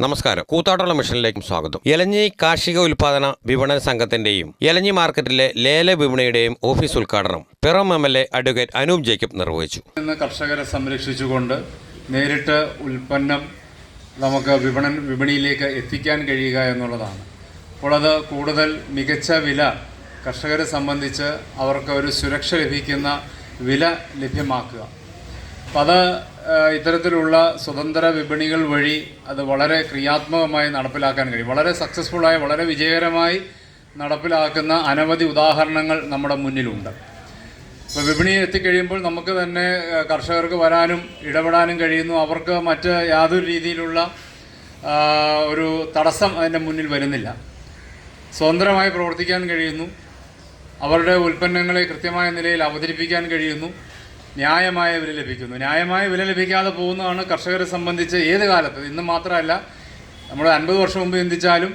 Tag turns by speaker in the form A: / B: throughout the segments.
A: നമസ്കാരം. കൂത്താട്ടുള്ള മിഷനിലേക്കും സ്വാഗതം. എലഞ്ഞി കാർഷിക ഉൽപാദന വിപണന സംഘത്തിന്റെയും എലഞ്ഞി മാർക്കറ്റിലെ ലേല വിപണിയുടെയും ഓഫീസ് ഉദ്ഘാടനം പിറം M L A advocate Anoop Jacob നിർവഹിച്ചു.
B: കർഷകരെ സംരക്ഷിച്ചുകൊണ്ട് നേരിട്ട് ഉൽപ്പന്നം നമുക്ക് വിപണൻ വിപണിയിലേക്ക് എത്തിക്കാൻ കഴിയുക എന്നുള്ളതാണ്. അപ്പോൾ അത് കൂടുതൽ മികച്ച വില കർഷകരെ സംബന്ധിച്ച് അവർക്ക് ഒരു സുരക്ഷ ലഭിക്കുന്ന വില ലഭ്യമാക്കുക. അപ്പം അത് ഇത്തരത്തിലുള്ള സ്വതന്ത്ര വിപണികൾ വഴി അത് വളരെ ക്രിയാത്മകമായി നടപ്പിലാക്കാൻ കഴിയും. വളരെ സക്സസ്ഫുള്ളായി വളരെ വിജയകരമായി നടപ്പിലാക്കുന്ന അനവധി ഉദാഹരണങ്ങൾ നമ്മുടെ മുന്നിലുണ്ട്. ഇപ്പോൾ വിപണിയിൽ എത്തിക്കഴിയുമ്പോൾ നമുക്ക് തന്നെ കർഷകർക്ക് വരാനും ഇടപെടാനും കഴിയുന്നു. അവർക്ക് മറ്റ് യാതൊരു രീതിയിലുള്ള ഒരു തടസ്സം അതിന്റെ മുന്നിൽ വരുന്നില്ല. സ്വതന്ത്രമായി പ്രവർത്തിക്കാൻ കഴിയുന്നു. അവരുടെ ഉൽപ്പന്നങ്ങളെ കൃത്യമായ നിലയിൽ അവതരിപ്പിക്കാൻ കഴിയുന്നു. ന്യായമായ വില ലഭിക്കുന്നു. ന്യായമായ വില ലഭിക്കാതെ പോകുന്നതാണ് കർഷകരെ സംബന്ധിച്ച് ഏത് കാലത്ത്. ഇന്ന് മാത്രമല്ല നമ്മൾ അൻപത് വർഷം മുമ്പ് ചിന്തിച്ചാലും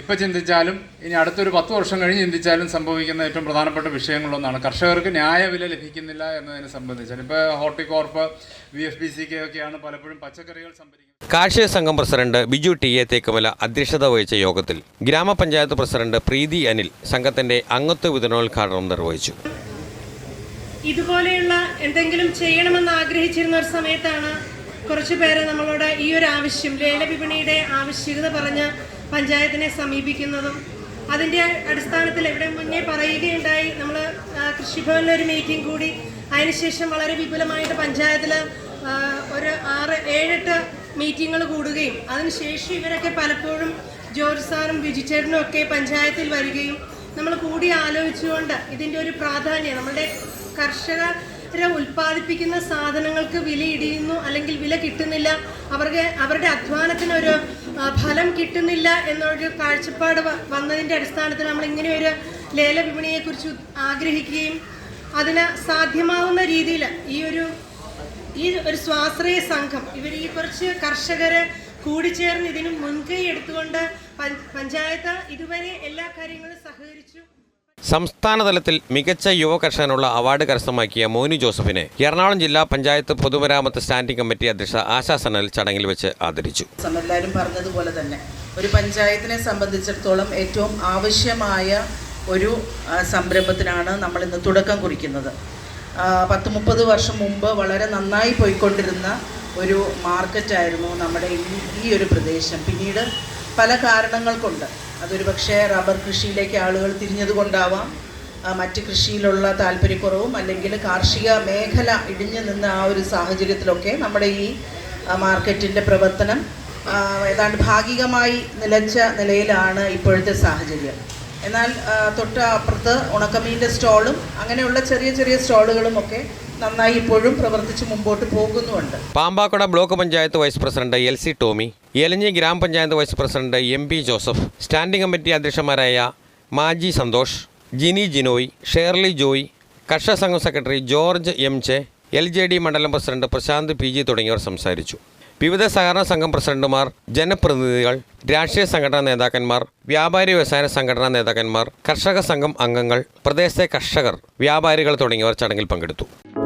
B: ഇപ്പം ചിന്തിച്ചാലും ഇനി അടുത്തൊരു പത്ത് വർഷം കഴിഞ്ഞ് ചിന്തിച്ചാലും സംഭവിക്കുന്ന ഏറ്റവും പ്രധാനപ്പെട്ട വിഷയങ്ങളൊന്നാണ് കർഷകർക്ക് ന്യായവില ലഭിക്കുന്നില്ല എന്നതിനെ സംബന്ധിച്ചാൽ ഇപ്പോൾ Horticorp V F B C K ഒക്കെയാണ് പലപ്പോഴും പച്ചക്കറികൾ സംഭരിക്കുന്നത്.
A: കാർഷിക സംഘം president Biju T A Thekkumala അധ്യക്ഷത വഹിച്ച യോഗത്തിൽ ഗ്രാമപഞ്ചായത്ത് പ്രസിഡന്റ് പ്രീതി അനിൽ സംഘത്തിന്റെ അംഗത്വ വിതരണോദ്ഘാടനം നിർവഹിച്ചു.
C: ഇതുപോലെയുള്ള എന്തെങ്കിലും ചെയ്യണമെന്ന് ആഗ്രഹിച്ചിരുന്ന ഒരു സമയത്താണ് കുറച്ചു പേര് നമ്മളോട് ഈ ഒരു ആവശ്യം ലേല വിപണിയുടെ ആവശ്യകത പറഞ്ഞ് പഞ്ചായത്തിനെ സമീപിക്കുന്നതും അതിന്റെ അടിസ്ഥാനത്തിൽ എവിടെ മുന്നേ പറയുകയുണ്ടായി നമ്മൾ കൃഷിഭവനിൽ ഒരു മീറ്റിംഗ് കൂടി. അതിനുശേഷം വളരെ വിപുലമായിട്ട് പഞ്ചായത്തിൽ ഒരു ആറ് ഏഴെട്ട് മീറ്റിങ്ങുകൾ കൂടുകയും. അതിനുശേഷം ഇവരൊക്കെ പലപ്പോഴും ജോർജ് സാറും ബിജിച്ചേട്ടനും ഒക്കെ പഞ്ചായത്തിൽ വരികയും നമ്മൾ കൂടി ആലോചിച്ചുകൊണ്ട് ഇതിന്റെ ഒരു പ്രാധാന്യം നമ്മുടെ കർഷകരെ ഉൽപ്പാദിപ്പിക്കുന്ന സാധനങ്ങൾക്ക് വില ഇടിയുന്നു അല്ലെങ്കിൽ വില കിട്ടുന്നില്ല. അവർക്ക് അവരുടെ അധ്വാനത്തിനൊരു ഫലം കിട്ടുന്നില്ല എന്നൊരു കാഴ്ചപ്പാട് വന്നതിന്റെ അടിസ്ഥാനത്തിൽ നമ്മൾ ഇങ്ങനെ ഒരു ലേല വിപണിയെക്കുറിച്ച് ആഗ്രഹിക്കുകയും അതിന് സാധ്യമാവുന്ന രീതിയിൽ ഈ ഒരു ഈ ഒരു സ്വാശ്രയ സംഘം ഇവർ ഈ കുറച്ച് കർഷകരെ കൂടിച്ചേർന്ന് ഇതിന് മുൻകൈ എടുത്തുകൊണ്ട് പഞ്ചായത്ത് ഇതുവരെ എല്ലാ കാര്യങ്ങളും സഹകരിച്ചു.
A: സംസ്ഥാന തലത്തിൽ മികച്ച യുവ കർഷകനുള്ള അവാർഡ് കരസ്ഥമാക്കിയ മോനു ജോസഫിനെ എറണാകുളം ജില്ലാ പഞ്ചായത്ത് പൊതുമരാമത്ത് സ്റ്റാൻഡിംഗ് കമ്മിറ്റി അധ്യക്ഷ ആശാ സനൽ ചടങ്ങിൽ വെച്ച് ആദരിച്ചു.
D: എല്ലാവരും പറഞ്ഞതുപോലെ തന്നെ ഒരു പഞ്ചായത്തിനെ സംബന്ധിച്ചിടത്തോളം ഏറ്റവും ആവശ്യമായ ഒരു സംരംഭത്തിനാണ് നമ്മൾ ഇന്ന് തുടക്കം കുറിക്കുന്നത്. പത്ത് മുപ്പത് വർഷം മുമ്പ് വളരെ നന്നായി പോയിക്കൊണ്ടിരുന്ന ഒരു മാർക്കറ്റായിരുന്നു നമ്മുടെ ഈ ഒരു പ്രദേശം. പിന്നീട് പല കാരണങ്ങൾ കൊണ്ട് അതൊരു പക്ഷേ റബ്ബർ കൃഷിയിലേക്ക് ആളുകൾ തിരിഞ്ഞതുകൊണ്ടാവാം. മറ്റ് കൃഷിയിലുള്ള താല്പര്യക്കുറവും അല്ലെങ്കിൽ കാർഷിക മേഖല ഇടിഞ്ഞു നിന്ന ആ ഒരു സാഹചര്യത്തിലൊക്കെ നമ്മുടെ ഈ മാർക്കറ്റിന്റെ പ്രവർത്തനം ഏതാണ്ട് ഭാഗികമായി നിലച്ച നിലയിലാണ് ഇപ്പോഴത്തെ സാഹചര്യം. എന്നാൽ തൊട്ട് അപ്പുറത്ത് ഉണക്കമീന്റെ സ്റ്റോളും അങ്ങനെയുള്ള ചെറിയ ചെറിയ സ്റ്റോളുകളും ഒക്കെ നന്നായി ഇപ്പോഴും പ്രവർത്തിച്ച് മുമ്പോട്ട് പോകുന്നുണ്ട്
A: Pampakuda block panchayat vice president L C Tomy Elanji ഗ്രാമപഞ്ചായത്ത് vice president M P Joseph standing committee അധ്യക്ഷന്മാരായ Maji Santhosh Jini Jinoy Shirley Joy കർഷക സംഘം സെക്രട്ടറി ജോർജ് എം ചെ എൽ ജെ ഡി മണ്ഡലം പ്രസിഡന്റ് പ്രശാന്ത് പി ജി തുടങ്ങിയവർ സംസാരിച്ചു. വിവിധ സഹകരണ സംഘം പ്രസിഡന്റുമാർ ജനപ്രതിനിധികൾ രാഷ്ട്രീയ സംഘടനാ നേതാക്കന്മാർ വ്യാപാരി വ്യവസായ സംഘടനാ നേതാക്കന്മാർ കർഷക സംഘം അംഗങ്ങൾ പ്രദേശത്തെ കർഷകർ വ്യാപാരികൾ തുടങ്ങിയവർ ചടങ്ങിൽ പങ്കെടുത്തു.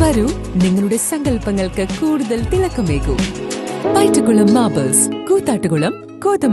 E: വരൂ നിങ്ങളുടെ സങ്കല്പങ്ങൾക്ക് കൂടുതൽ തിളക്കമേകൂ. മാബേഴ്സ് കൂത്താട്ടുകുളം കോതമ